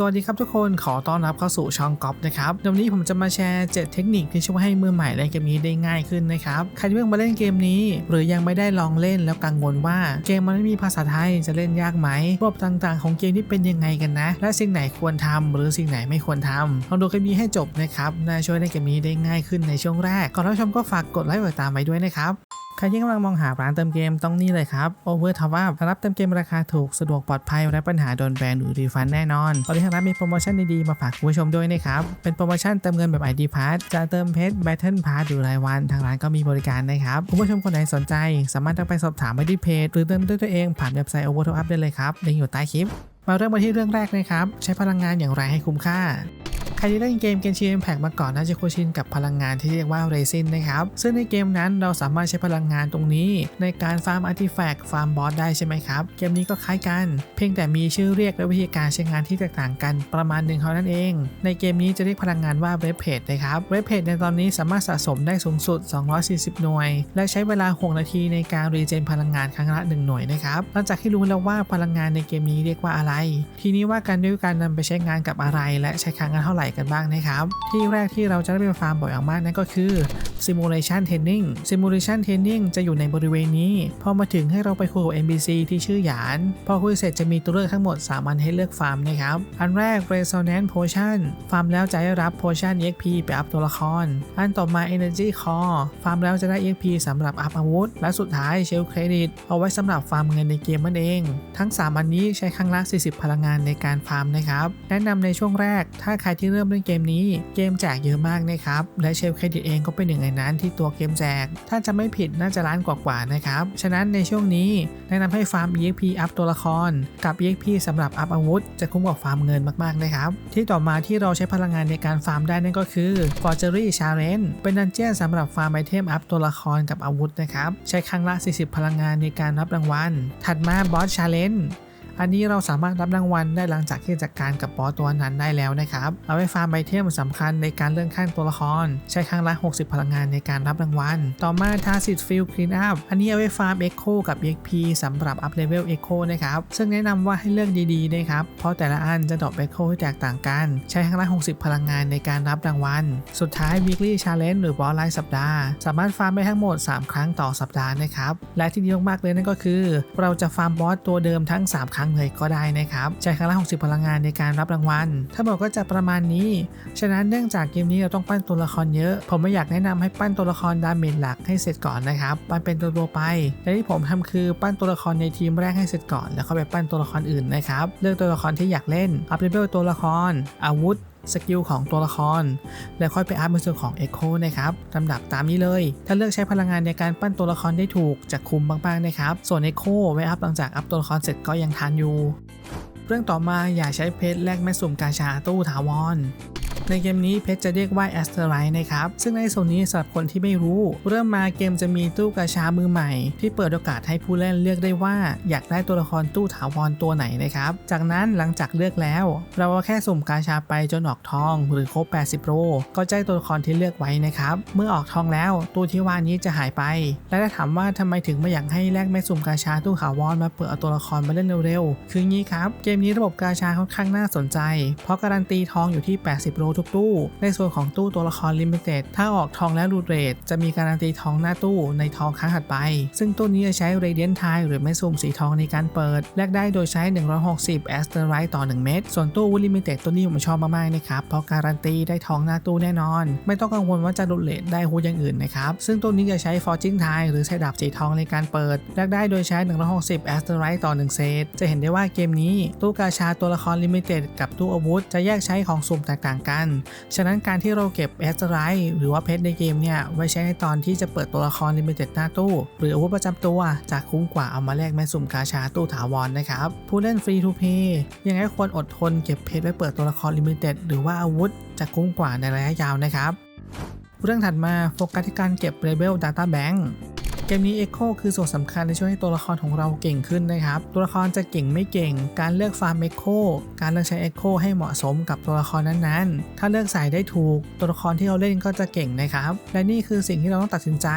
สวัสดีครับทุกคนขอต้อนรับเข้าสู่ช่องก๊อฟนะครับเดี๋ยววันนี้ผมจะมาแชร์ 7 เทคนิคที่ช่วยให้มือใหม่เล่นเกมนี้ได้ง่ายขึ้นนะครับใครที่เพิ่งมาเล่นเกมนี้ หรือยังไม่ได้ลองเล่นแล้วกังวลว่าเกมมันไม่มีภาษาไทยจะเล่นยากไหมระบบต่างๆ ของเกมที่เป็นยังไงกันนะ และสิ่งไหนควรทำหรือสิ่งไหนไม่ควรทำลองดูคลิปนี้ให้จบนะครับน่าช่วยเล่นเกมนี้ได้ง่ายขึ้นในช่วงแรกก่อนรับชมก็ฝากกดไลค์กดติดตามไว้ด้วยนะครับ ใครที่กำลังมองหาร้านเติมเกมต้องนี่เลยครับ Over Top Up รับเติมเกมราคาถูกสะดวกปลอดภัยไร้ปัญหาโดนแบนหรือรีฟันแน่นอน ตอนนี้ทางร้านมีโปรโมชั่นดีๆมาฝากคุณผู้ชมด้วยนะครับ เป็นโปรโมชั่นเติมเงินแบบ ID Pass จะเติมเพชร Battle Pass หรือรายวัน ทางร้านก็มีบริการนะครับ คุณผู้ชมคนไหนสนใจ สามารถทักไปสอบถามไปที่เพจหรือเติมด้วยตัวเองผ่านเว็บไซต์ Over Top Up ได้เลยครับลิงก์อยู่ใต้คลิปมาเริ่มกันที่เรื่องแรกนะครับใช้พลังงานอย่างไรให้คุ้มค่า ใครที่เล่นเกมเกนชินแพ็กมาก่อนน่าจะคุ้นชินกับพลังงานที่เรียกว่าเรซินนะครับ ซึ่งในเกมนั้นเราสามารถใช้พลังงานตรงนี้ ในการฟาร์มอาร์ติแฟกต์ฟาร์มบอสได้ใช่ไหมครับ เกมนี้ก็คล้ายกัน เพียงแต่มีชื่อเรียกและวิธีการใช้งานที่แตกต่างกันประมาณหนึ่งเท่านั้นเอง ในเกมนี้จะเรียกพลังงานว่าเรเพจนะครับเรเพจในตอนนี้สามารถสะสมได้สูงสุด 240 หน่วย และใช้เวลา 6 นาทีในการรีเจนพลังงานครั้งละ 1 หน่วยนะครับหลังจากที่รู้แล้วว่าพลังงานในเกมนี้เรียกว่าอะไร ทีนี้ว่ากันด้วยการนำไปใช้งานกับอะไร และใช้ครั้งละเท่าไหร่กันบ้างนะครับ ที่แรกที่เราจะได้ไปฟาร์มบ่อยมากนั่นก็คือ Simulation Training Simulation Training จะอยู่ในบริเวณนี้ พอมาถึงให้เราไปคุยกับ NPC ที่ชื่อหยาน พอคุยเสร็จจะมีตัวเลือกทั้งหมด 3 อันให้เลือกฟาร์มนะครับ อันแรก Resonance Potion ฟาร์มแล้วจะได้รับ Potion EXP ไปอัพตัวละคร อันต่อมา Energy Core ฟาร์มแล้วจะได้ EXP สำหรับอัพอาวุธ และสุดท้าย Shell Credit เอาไว้สำหรับฟาร์มเงินในเกมนั่นเอง ทั้ง 3 อันนี้ใช้ครั้งละ 40 พลังงานในการฟาร์มนะครับ แนะนำในช่วงแรก ถ้าใครที่เริ่มเล่นเกมนี้เกมแจกเยอะมากนะครับ และเชลเครดิตเองก็เป็นหนึ่งในนั้นที่ตัวเกมแจก ถ้าจะไม่ผิดน่าจะล้านกว่าๆนะครับ ฉะนั้นในช่วงนี้แนะนำให้ฟาร์ม EXP อัพตัวละคร กับ EXP สำหรับอัพอาวุธ จะคุ้มกว่าฟาร์มเงินมากๆนะครับ ที่ต่อมาที่เราใช้พลังงานในการฟาร์มได้นั่นก็คือ Forgery Challenge เป็นดันเจี้ยนสำหรับฟาร์มไอเทมอัพตัวละครกับอาวุธนะครับ ใช้ครั้งละ 40 พลังงานในการรับรางวัล ถัดมา Boss Challenge อันนี้เราสามารถรับรางวัลได้หลังจากที่จัดการกับบอสตัวนั้นได้แล้วนะครับ เอาไว้ฟาร์มไอเทมสำคัญในการเลื่อนขั้นตัวละคร ใช้ครั้งละ 60 พลังงานในการรับรางวัล ต่อมา t a s i t Field Clean Up อันนี้เอาไว้ฟาร์ม Echo กับ EXP สำหรับอัพเลเวล Echo นะครับ ซึ่งแนะนำว่าให้เลือกดีๆนะครับ เพราะแต่ละอันจะดรอป Echo ที่แตกต่างกัน ใช้ครั้งละ 60 พลังงานในการรับรางวัล สุดท้าย Weekly Challenge หรือบอสรายสัปดาห์ สามารถฟาร์มได้ทั้งหมด 3 ครั้งต่อสัปดาห์นะครับ และที่ดีมากๆเลยนั่นก็คือ เราจะฟาร์มบอสตัวเดิมทั้ง 3 ครั้งเลยก็ได้นะครับใช้ครั้งละ60 พลังงานในการรับรางวัล ถ้าบอกก็จะประมาณนี้ ฉะนั้นเนื่องจากเกมนี้เราต้องปั้นตัวละครเยอะ ผมไม่อยากแนะนำให้ปั้นตัวละครดาเมจหลักให้เสร็จก่อนนะครับ ปั้นเป็นตัวตัวๆไป และที่ผมทำคือปั้นตัวละครในทีมแรกให้เสร็จก่อน แล้วก็ไปปั้นตัวละครอื่นนะครับ เลือกตัวละครที่อยากเล่น อัพเลเวลตัวละคร อาวุธ สกิลของตัวละคร แล้วค่อยไปอัพในส่วนของ Echo นะครับลำดับตามนี้เลย ถ้าเลือกใช้พลังงานในการปั้นตัวละครได้ถูกจะคุ้มมางๆนะครับ ส่วน Echo ไว้อัพหลังจากอัพตัวละครเสร็จก็ยังทันอยู่ เรื่องต่อมาอย่าใช้เพชรแลกแม่สุ่มกาชาตู้ถาวร ในเกมนี้เพชรจะเรียกว่าแอสเตอร์ไ e นะครับ ซึ่งในโซนนี้สำหรับคนที่ไม่รู้ เริ่มมาเกมจะมีตู้กาชามือใหม่ ที่เปิดโอกาสให้ผู้เล่นเลือกได้ว่า อยากได้ตัวละครตู้ถาวรตัวไหนนะครับ จากนั้นหลังจากเลือกแล้ว เราก็แค่สุ่มกาชาไปจนออกทอง หรือครบ 80 โรก็จะได้ตัวละครที่เลือกไว้นะครับ เมื่อออกทองแล้วตู้ที่ว่านี้จะหายไป และถ้าถามว่าทำไมถึงไม่อยากให้แลกแม่สุ่มกาชาตู้ถาวรมาเปิดเอาตัวละครมาเล่นเร็วๆ คืองี้ครับ เกมนี้ระบบกาชาค่อนข้างน่าสนใจ เพราะการันตีทองอยู่ที่ 80 โรทุกตู้ ในส่วนของตู้ตัวละครลิมิเต็ดถ้าออกทองแล้วรูดเรทจะมีการันตีทองหน้าตู้ในทองครั้งถัดไป ซึ่งตู้นี้จะใช้เรเดียนไทหรือแม่สุ่มสีทองในการเปิดแลกได้โดยใช้ 160แอสเตอร์ไรต์ต่อ 1 เม็ดส่วนตู้วูลิมิเต็ดตัวนี้ผมชอบมากๆนะครับเพราะการันตีได้ทองหน้าตู้แน่นอน ไม่ต้องกังวลว่าจะรูดเรทได้ฮูดอย่างอื่นนะครับซึ่งตู้นี้จะใช้ฟอร์จิงไทหรือใช้ดาบสีทองในการเปิดแลกได้โดยใช้ 160แอสเตอร์ไรต่อ 1 เซตจะเห็นได้ว่าเกมนี้ ตู้กาชาตัวละครลิมิเต็ดกับตู้อาวุธจะแยกใช้ของสุ่มแตกต่างกันฉะนั้นการที่เราเก็บแอสตอร์ไรหรือว่าเพชรในเกมเนี่ย ไว้ใช้ในตอนที่จะเปิดตัวละครลิมิเต็ดหน้าตู้ หรืออาวุธประจำตัวจะคุ้มกว่าเอามาแลกแม่สุ่มกาชาตู้ถาวรนะครับ ผู้เล่นฟรีทูเพย์ยังไงควรอดทนเก็บเพชรไว้เปิดตัวละครลิมิเต็ดหรือว่าอาวุธจะคุ้มกว่าในระยะยาวนะครับ เรื่องถัดมาโฟกัสที่การเก็บ Rebel Data Bank เกมนี้ Echo คือส่วนสำคัญในช่วยให้ตัวละครของเราเก่งขึ้นนะครับ ตัวละครจะเก่งไม่เก่ง การเลือกฟาร์ม Echo การเลือกใช้ Echo ให้เหมาะสมกับตัวละครนั้นๆ ถ้าเลือกสายได้ถูก ตัวละครที่เราเล่นก็จะเก่งนะครับ และนี่คือสิ่งที่เราต้องตัดสินใจ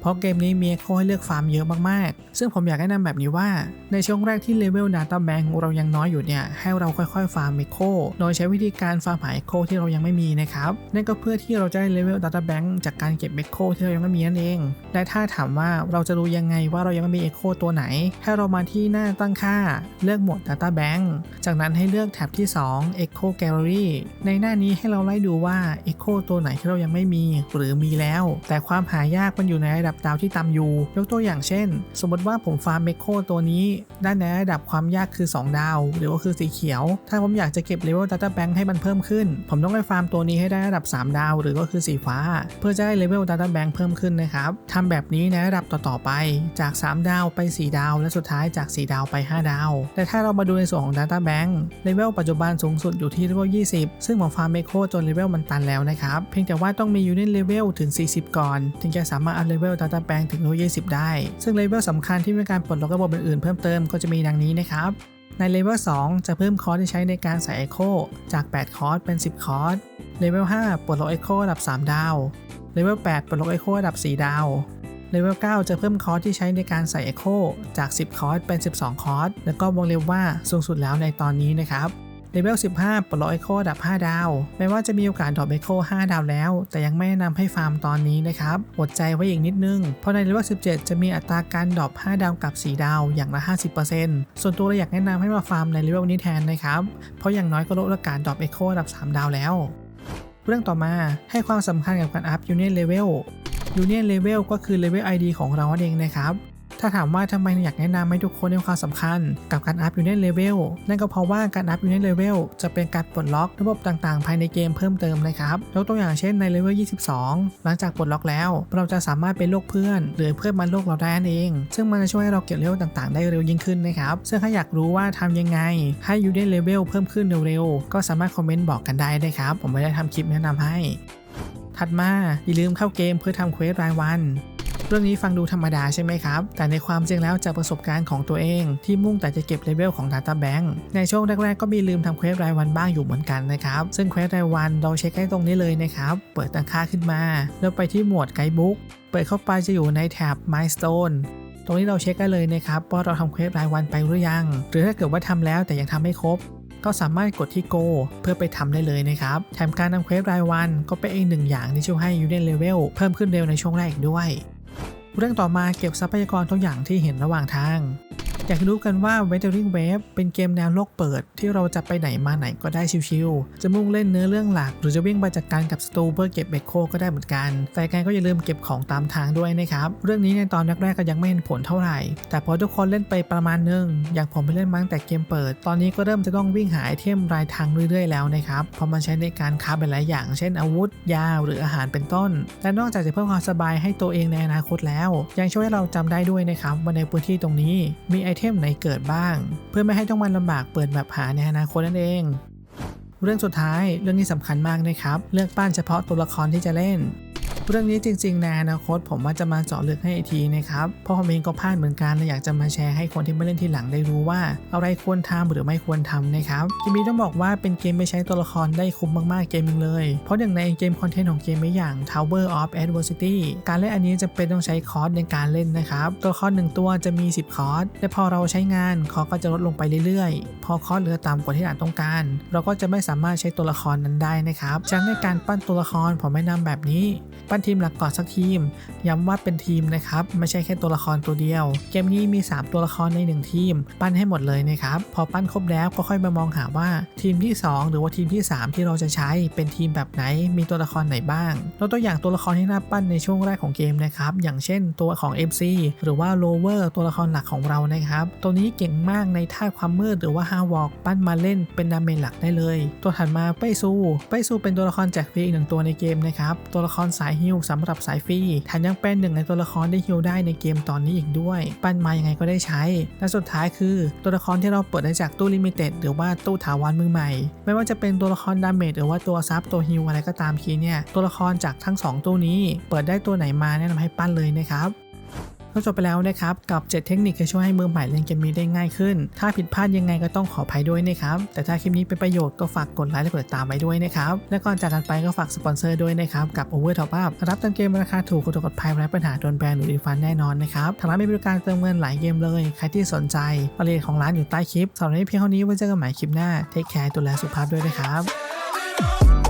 เพราะเกมนี้มี Echo ให้เลือกฟาร์มเยอะมากๆ ซึ่งผมอยากแนะนำแบบนี้ว่า ในช่วงแรกที่เลเวล Data Bank เรายังน้อยอยู่เนี่ย ให้เราค่อยๆ ฟาร์ม Echo โดยใช้วิธีการฟาร์มหา Echo ที่เรายังไม่มีนะครับ นั่นก็เพื่อที่เราจะได้เลเวล Data Bank จากการเก็บ Echo ที่เรายังไม่มีนั่นเอง และถ้าถามว่าเราจะรู้ยังไงว่าเรายังไม่มี Echo ตัวไหน ให้เรามาที่หน้าตั้งค่าเลือกหมวด Data Bank จากนั้นให้เลือกแท็บที่ 2 Echo Gallery ในหน้านี้ให้เราไล่ดูว่า Echo ตัวไหนที่เรายังไม่มี หรือมีแล้ว แต่ความหายากมันอยู่ในระดับดาวที่ต่ำอยู่ยกตัวอย่างเช่น สมมติว่าผมฟาร์ม Echo ตัวนี้ ได้ในระดับความยากคือ 2 ดาว หรือว่าคือสีเขียว ถ้าผมอยากจะเก็บเลเวล Data Bank ให้มันเพิ่มขึ้น ผมต้องไปฟาร์มตัวนี้ให้ได้ระดับ 3 ดาว หรือก็คือสีฟ้า เพื่อจะได้เลเวล Data Bank เพิ่มขึ้นนะครับทำแบบนี้ในระดับต่อๆไปจาก 3 ดาวไป 4 ดาว และสุดท้ายจาก 4 ดาวไป 5 ดาว แต่ถ้าเรามาดูในส่วนของ Data Bank เลเวลปัจจุบันสูงสุดอยู่ที่เลเวล 20 ซึ่งผมฟาร์มเมโคจนเลเวลมันตันแล้วนะครับ เพียงแต่ว่าต้องมียูนิตเลเวลถึง 40 ก่อน ถึงจะสามารถอัพเลเวล Data Bank ถึงเลเวล 20 ได้ ซึ่งเลเวลสำคัญที่มีการปลดล็อกระบบอื่นๆเพิ่มเติมก็จะมีดังนี้นะครับในเลเวล 2 จะเพิ่มคอร์สที่ใช้ในการใส่ Echo จาก 8 คอร์สเป็น 10 คอร์ส เลเวล 5 ปลดล็อก Echo ระดับ 3 ดาว เลเวล 8 ปลดล็อก Echo ระดับ 4 ดาว เลเวล 9 จะเพิ่มคอร์สที่ใช้ในการใส่ Echo จาก 10 คอร์สเป็น 12 คอร์ส แล้วก็วงเล็บว่าสูงสุดแล้วในตอนนี้นะครับเลเวล 15 ปลดล็อก Echo ดับ 5 ดาว แม้ว่าจะมีโอกาสดรอป Echo 5 ดาวแล้ว แต่ยังไม่แนะนำให้ฟาร์มตอนนี้นะครับ อดใจไว้อีกนิดนึง เพราะในเลเวล 17 จะมีอัตราการดรอป 5 ดาวกับ 4 ดาวอย่างละ 50%ส่วนตัวเราอยากแนะนำให้มาฟาร์มในเลเวลนี้แทนนะครับ เพราะอย่างน้อยก็ลดโอกาสดรอป Echo ดับ 3 ดาวแล้ว เรื่องต่อมาให้ความสำคัญกับการอัพ Union Level Union Level ก็คือ Level ID ของเราเองนะครับถ้าถามว่าทำไมอยากแนะนำให้ทุกคนให้ความสำคัญกับการอัพ Union Level นั่นก็เพราะว่าการอัพ Union Level จะเป็นการปลดล็อกระบบต่างๆ ภายในเกมเพิ่มเติมนะครับยกตัวอย่างเช่นในเลเวล 22 หลังจากปลดล็อกแล้ว เราจะสามารถเป็นโลกเพื่อน หรือเพื่อนมาโลกเราได้นั่นเอง ซึ่งมันจะช่วยให้เราเก็บเลเวลต่างๆ ได้เร็วยิ่งขึ้นนะครับ ซึ่งถ้าอยากรู้ว่าทำยังไง ให้ Union Level เพิ่มขึ้นเร็วๆก็สามารถคอมเมนต์บอกกันได้นะครับผมไม่ได้ทำคลิปแนะนำให้ ถัดมาอย่าลืมเข้าเกมเพื่อทำเควสรายวันเรื่องนี้ฟังดูธรรมดาใช่ไหมครับ แต่ในความจริงแล้วจากประสบการณ์ของตัวเองที่มุ่งแต่จะเก็บเลเวลของ Data Bank ในช่วงแรกๆ ก็มีลืมทำเควสรายวันบ้างอยู่เหมือนกันนะครับ ซึ่งเควสรายวันเราเช็คได้ตรงนี้เลยนะครับ เปิดตั้งค่าขึ้นมา แล้วไปที่หมวดไกด์บุ๊กเปิดเข้าไปจะอยู่ในแท็บ Milestone ตรงนี้เราเช็คได้เลยนะครับว่าเราทำเควสรายวันไปหรือยัง หรือถ้าเกิดว่าทำแล้วแต่ยังทำไม่ครบ ก็สามารถกดที่ Go เพื่อไปทำได้เลยนะครับ แถมการทำเควสรายวันก็เป็นอีกหนึ่งอย่างที่ช่วยให้ยูเดนเลเวลเพิ่มขึ้นเร็วในช่วงแรกอีกด้วย เรื่องต่อมาเก็บทรัพยากรทุกอย่างที่เห็นระหว่างทาง อยากรู้กันว่า Weathering Wave เป็นเกมแนวโลกเปิด ที่เราจะไปไหนมาไหนก็ได้ชิวๆ จะมุ่งเล่นเนื้อเรื่องหลัก หรือจะวิ่งไปจัดการกับสตูเพื่อเก็บเบคโคก็ได้เหมือนกัน แต่การก็อย่าลืมเก็บของตามทางด้วยนะครับ เรื่องนี้ในตอนแรกๆก็ยังไม่เห็นผลเท่าไหร่ แต่พอทุกคนเล่นไปประมาณนึง อย่างผมไปเล่นมั้งแต่เกมเปิด ตอนนี้ก็เริ่มจะต้องวิ่งหาไอเทมรายทางเรื่อยๆแล้วนะครับ เพราะมันใช้ในการค้าเป็นหลายอย่าง เช่นอาวุธ ยา หรืออาหารเป็นต้น และนอกจากจะเพิ่มความสบายให้ตัวเองในอนาคตแล้ว ยังช่วยให้เราจำได้ด้วยนะครับว่าในพื้นที่ตรงนี้มีไอเทมไหนเกิดบ้าง เพื่อไม่ให้ต้องมันลำบากเปิดแบบหาในอนาคตนั่นเอง เรื่องสุดท้ายเรื่องนี้สำคัญมากนะครับ เลือกปั้นเฉพาะตัวละครที่จะเล่น เรื่องนี้จริงๆในอนาคตผมว่าจะมาเจาะลึกให้อีกทีนะครับเพราะผมเองก็พลาดเหมือนกันและอยากจะมาแชร์ให้คนที่มาเล่นทีหลังได้รู้ว่า อะไรควรทำหรือไม่ควรทำนะครับเกมนี้ต้องบอกว่าเป็นเกมไม่ใช้ตัวละครได้คุ้มมากๆเกมหนึงเลย เพราะหนึ่งในเกมคอนเทนต์ของเกมไม่อย่าง Tower of Adversity การเล่นอันนี้จะเป็นต้องใช้คอร์สในการเล่นนะครับตัวละครหนึ่งตัวจะมี 10 คอร์สและพอเราใช้งานคอร์สก็จะลดลงไปเรื่อยๆ พอคอร์สเหลือต่ำกว่าที่เราต้องการ เราก็จะไม่สามารถใช้ตัวละครนั้นได้นะครับฉะนั้นในการปั้นตัวละครผมแนะนำแบบนี้ปั้นทีมหลักก่อนสักทีม ย้ำว่าเป็นทีมนะครับ ไม่ใช่แค่ตัวละครตัวเดียว เกมนี้มี 3 ตัวละครใน 1 ทีม ปั้นให้หมดเลยนะครับ พอปั้นครบแล้วก็ค่อยมามองหาว่าทีมที่ 2 หรือว่าทีมที่ 3 ที่เราจะใช้เป็นทีมแบบไหน มีตัวละครไหนบ้างยกตัวอย่างตัวละครที่น่าปั้นในช่วงแรกของเกมนะครับ อย่างเช่นตัวของ MC หรือว่า Lower ตัวละครหลักของเรานะครับ ตัวนี้เก่งมากในท่าความมืดหรือว่าฮาวอกปั้นมาเล่นเป็นดาเมจหลักได้เลย ตัวถัดมาเป้ซูเป้ซูเป็นตัวละครแจกฟรีอีกหนึ่งตัวในเกมนะครับ ตัวละครสายฮิลสำหรับสายฟรีแถมยังเป็นหนึ่งในตัวละครที่ฮิลได้ในเกมตอนนี้อีกด้วย ปั้นมายังไงก็ได้ใช้ และสุดท้ายคือ ตัวละครที่เราเปิดได้จากตู้ลิมิเต็ดหรือว่าตู้ถาวรมือใหม่ ไม่ว่าจะเป็นตัวละครดาเมจหรือว่าตัวซับตัวฮิลอะไรก็ตามทีเนี่ยตัวละครจากทั้งสองตู้นี้ เปิดได้ตัวไหนมาแนะนำให้ปั้นเลยนะครับ ก็จบไปแล้วนะครับ กับ 7 เทคนิคที่ช่วยให้มือใหม่เล่นเกมนี้ได้ง่ายขึ้น ถ้าผิดพลาดยังไงก็ต้องขออภัยด้วยนะครับ แต่ถ้าคลิปนี้เป็นประโยชน์ก็ฝากกดไลค์และกดติดตามไว้ด้วยนะครับ และก่อนจากกันไปก็ฝากสปอนเซอร์ด้วยนะครับ กับ Over Top Up รับเติมเกมราคาถูกกดกดภัยไร้ปัญหาโดนแบนหรือรีฟันแน่นอนนะครับทางร้านมีบริการเติมเงินหลายเกมเลย ใครที่สนใจรายละเอียดของร้านอยู่ใต้คลิปสำหรับนนี้เพียงเท่านี้ไว้เจอกันใหม่คลิปหน้าเทคแคร์ดูแลสุขภาพด้วยนะครับ